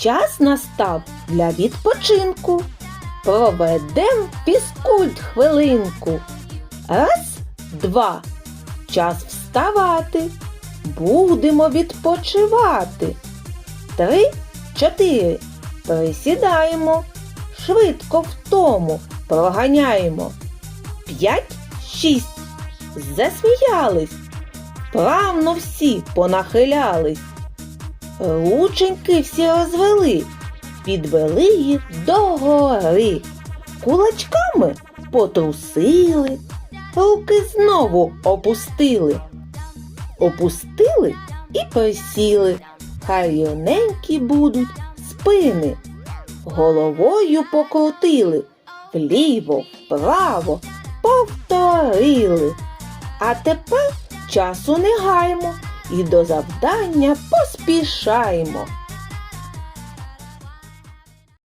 Час настав для відпочинку. Проведем фізкульт хвилинку. Раз, два. Час вставати. Будемо відпочивати. Три, чотири. Присідаємо. Швидко втому проганяємо. П'ять, шість. Засміялись. Правно всі понахилялись. Рученьки всі розвели, підвели їх до гори. Кулачками потрусили, руки знову опустили. Опустили і присіли. Хай рівненькі будуть спини. Головою покрутили, вліво, вправо повторили. А тепер часу не гаймо і до завдання поспішаємо.